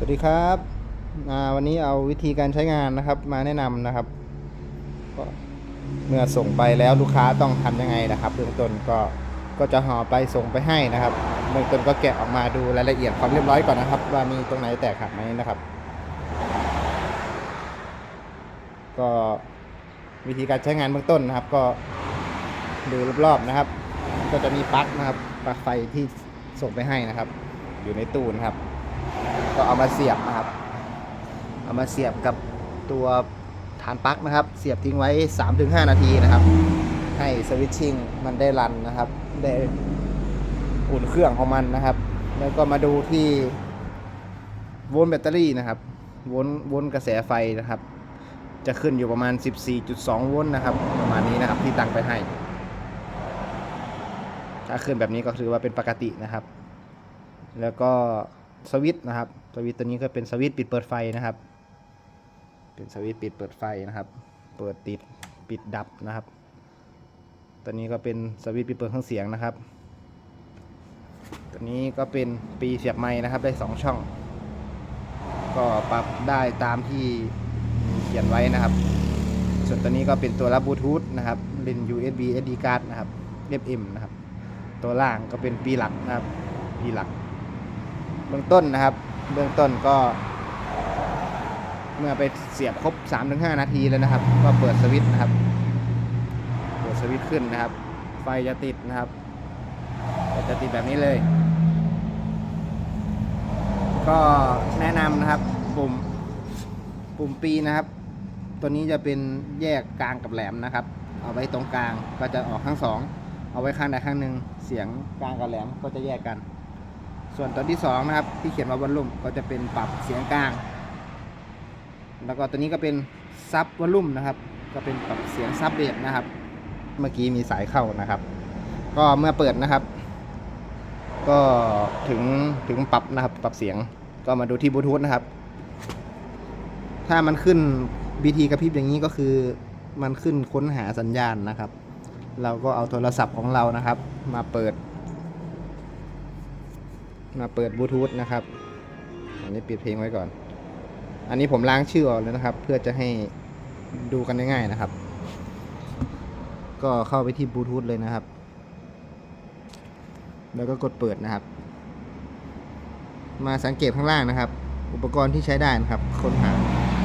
สวัสดีครับวันนี้เอาวิธีการใช้งานนะครับ มาแนะนำนะครับเมื่อส่งไปแล้วลูกค้าต้องทำยังไงนะครับ เบื้องต้นก็ก็จะห่อไปส่งไปให้นะครับ เบื้องต้นก็แกะออกมาดูรายละเอียดความเรียบร้อยก่อนนะครับ ว่ามีตรงไหนแตกหักไหมนะครับ ก็วิธีการใช้งานเบื้องต้นนะครับ ก็ดูรอบๆนะครับ ก็จะมีปลั๊กนะครับปลั๊กไฟที่ส่งไปให้นะครับ อยู่ในตู้นะครับ ก็เอามาเสียบนะครับ เอามาเสียบกับตัวฐานปลั๊กนะครับ เสียบทิ้งไว้ 3-5 นาทีนะครับ ให้สวิตชิ่งมันได้รันนะครับ ได้อุ่นเครื่องของมันนะครับ แล้วก็มาดูที่โวลต์แบตเตอรี่นะครับโวลต์โวลต์กระแสไฟนะครับ จะขึ้นอยู่ประมาณ 14.2 โวลต์นะครับ ประมาณนี้นะครับที่ตั้งไปให้ ถ้าขึ้นแบบนี้ก็ถือว่าเป็นปกตินะครับ แล้วก็ สวิตช์นะครับ สวิตช์ตัวนี้ก็เป็นสวิตช์ปิดเปิดไฟนะครับ เป็นสวิตช์ปิดเปิดไฟนะครับ เปิดติดปิดดับนะครับ ตัวนี้ก็เป็นสวิตช์ปิดเปิดเครื่องเสียงนะครับ ตัวนี้ก็เป็นปีเสียบไม้นะครับ ได้สองช่อง ก็ปรับได้ตามที่เขียนไว้นะครับ ส่วนตัวนี้ก็เป็นตัวรับบลูทูธนะครับเล่น USB SD card นะครับ FM นะครับ ตัวล่างก็เป็นปีหลักนะครับ ปีหลัก เบื้องต้นนะครับ เบื้องต้นก็ เมื่อไปเสียบครบ 3-5 นาทีแล้วนะครับ ก็เปิดสวิตช์นะครับ เปิดสวิตช์ขึ้นนะครับ ไฟจะติดนะครับจะติดแบบนี้เลย ก็แนะนำนะครับ ปุ่มปุ่มปีนะครับ ตัวนี้จะเป็นแยกกลางกับแหลมนะครับ เอาไว้ตรงกลางก็จะออกข้างสอง เอาไว้ข้างใดข้างหนึ่งเสียงกลางกับแหลมก็จะแยกกัน ส่วนตัวที่สองนะครับที่เขียนว่าวอลลุ่มก็จะเป็นปรับเสียงกลาง แล้วก็ตัวนี้ก็เป็นซับวอลลุ่มนะครับ ก็เป็นปรับเสียงซับเบสนะครับ เมื่อกี้มีสายเข้านะครับ ก็เมื่อเปิดนะครับ ก็ถึงถึงปรับนะครับปรับเสียงก็มาดูที่บลูทูธนะครับ ถ้ามันขึ้น BT กระพริบอย่างนี้ก็คือมันขึ้นค้นหาสัญญาณนะครับ เราก็เอาโทรศัพท์ของเรานะครับ มาเปิด มาเปิดบลูทูธนะครับ อันนี้ปิดเพลงไว้ก่อน อันนี้ผมล้างชื่อออกเลยนะครับ เพื่อจะให้ดูกันง่ายๆนะครับ ก็เข้าไปที่บลูทูธเลยนะครับ แล้วก็กดเปิดนะครับ มาสังเกตข้างล่างนะครับ อุปกรณ์ที่ใช้ได้นะครับ ค้นหา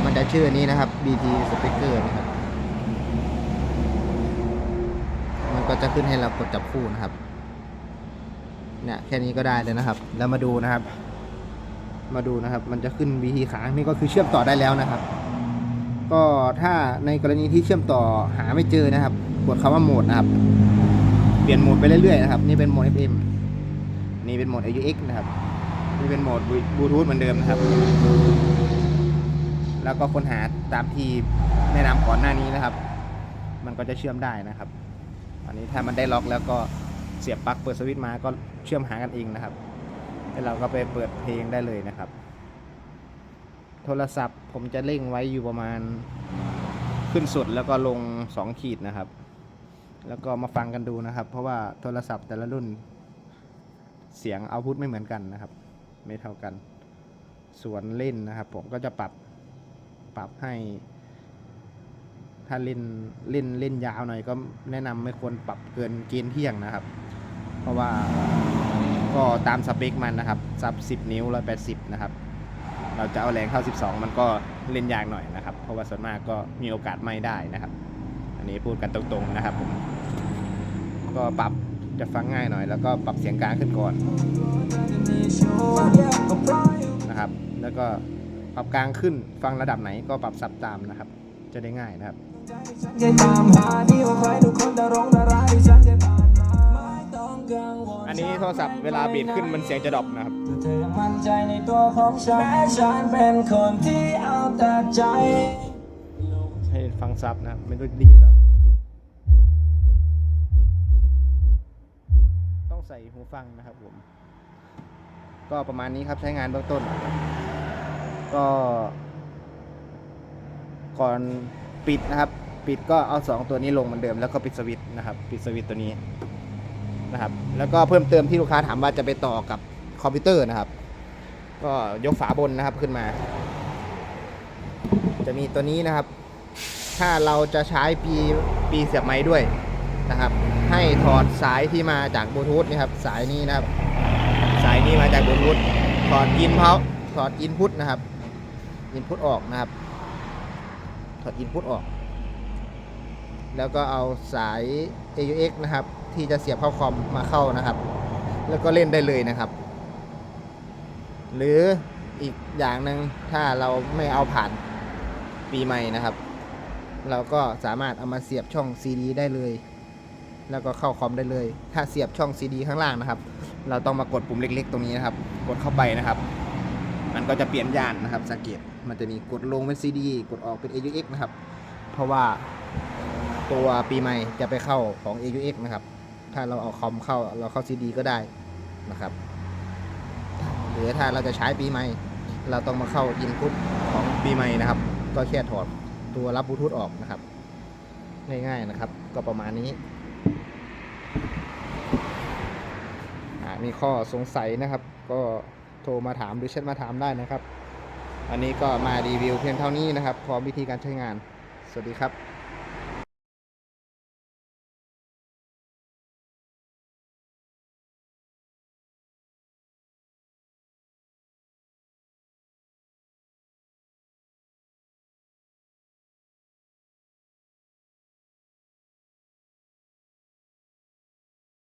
มันจะชื่อนี้นะครับ BT Speaker นะครับ มันก็จะขึ้นให้เรากดจับคู่นะครับ เนี่ยแค่นี้ก็ได้เลยนะครับ แล้วมาดูนะครับ มาดูนะครับ มันจะขึ้น BT ค้างนี่ก็คือเชื่อมต่อได้แล้วนะครับ ก็ถ้าในกรณีที่เชื่อมต่อหาไม่เจอนะครับ กดคำว่าโหมดนะครับ เปลี่ยนโหมดไปเรื่อยๆนะครับ นี่เป็นโหมด FM นี่เป็นโหมด AUX นะครับ นี่เป็นโหมดบลูทูธเหมือนเดิมนะครับ แล้วก็ค้นหาตามที่แนะนำก่อนหน้านี้นะครับ มันก็จะเชื่อมได้นะครับ อันนี้ถ้ามันได้ล็อกแล้วก็ เสียบปลั๊กเปิดสวิตช์มาก็เชื่อมหากันเองนะครับแล้วเราก็ไปเปิดเพลงได้เลยนะครับ โทรศัพท์ผมจะเร่งไว้อยู่ประมาณขึ้นสุดแล้วก็ลง 2 ขีดนะครับ แล้วก็มาฟังกันดูนะครับ เพราะว่าโทรศัพท์แต่ละรุ่นเสียงเอาพุทไม่เหมือนกันนะครับ ไม่เท่ากัน ส่วนเล่นนะครับ ผมก็จะปรับปรับให้ ถ้าเล่นเล่นเล่นยาวหน่อยก็แนะนำไม่ควรปรับเกินเกณฑ์เที่ยงนะครับ เพราะว่าก็ตามสเปคมันนะครับซับ 10 นิ้ว 180 นะครับ เราจะเอาแรงเข้า 12 มันก็เล่นยากหน่อยนะครับ เพราะว่าส่วนมากก็มีโอกาสไม่ได้นะครับ อันนี้พูดกันตรงๆนะครับผม ก็ปรับจะฟังง่ายหน่อย แล้วก็ปรับเสียงกลางขึ้นก่อนนะครับ แล้วก็ปรับกลางขึ้นฟังระดับไหนก็ปรับซับตามนะครับ จะได้ง่ายนะครับ ศัพท์เวลาบีดขึ้นมันเสียงจะดรอปนะครับเธอมั่นใจในตัวของฉันแม้ฉันเป็นคนที่เอาแต่ใจให้ฟังซับนะครับไม่รู้ได้ยินเปล่าต้องใส่หูฟังนะครับผม ก็ประมาณนี้ครับใช้งานเบื้องต้น ก็ ก่อนปิดนะครับ ปิดก็เอาสองตัวนี้ลงเหมือนเดิมแล้วก็ปิดสวิตช์นะครับ ปิดสวิตช์ตัวนี้ นะครับ แล้วก็เพิ่มเติมที่ลูกค้าถามว่าจะไปต่อกับคอมพิวเตอร์นะครับ ก็ยกฝาบนนะครับขึ้นมา จะมีตัวนี้นะครับ ถ้าเราจะใช้ปีปีเสียบไม้ด้วยนะครับ ให้ถอดสายที่มาจากบลูทูธนี่ครับ สายนี้นะครับ สายนี้มาจากบลูทูธถอดอินเพาถอดอินพุตนะครับอินพุตออกนะครับ ถอดอินพุตออก แล้วก็เอาสาย AUX นะครับ ที่จะเสียบเข้าคอมมาเข้านะครับ แล้วก็เล่นได้เลยนะครับ หรืออีกอย่างหนึ่งถ้าเราไม่เอาผ่านปีใหม่นะครับ เราก็สามารถเอามาเสียบช่อง CD ได้เลย แล้วก็เข้าคอมได้เลย ถ้าเสียบช่อง CD ข้างล่างนะครับ เราต้องมากดปุ่มเล็ก ๆ ตรงนี้นะครับ กดเข้าไปนะครับ มันก็จะเปลี่ยนย่านนะครับสังเกตมันจะมีกดลงเป็น CD กดออกเป็น AUX นะครับ เพราะว่าตัวปีใหม่จะไปเข้าของ AUX นะครับ ถ้าเราเอาคอมเข้าเราเข้า CD ก็ได้นะครับ หรือถ้าเราจะใช้ปีใหม่ เราต้องมาเข้า input ของปีใหม่นะครับ ก็แค่ถอดตัวรับบลูทูธออกนะครับ ง่ายๆนะครับ ก็ประมาณนี้อ่ามีข้อสงสัยนะครับ ก็โทรมาถามหรือแชทมาถามได้นะครับ อันนี้ก็มารีวิวเพียงเท่านี้นะครับ พร้อมวิธีการใช้งาน สวัสดีครับ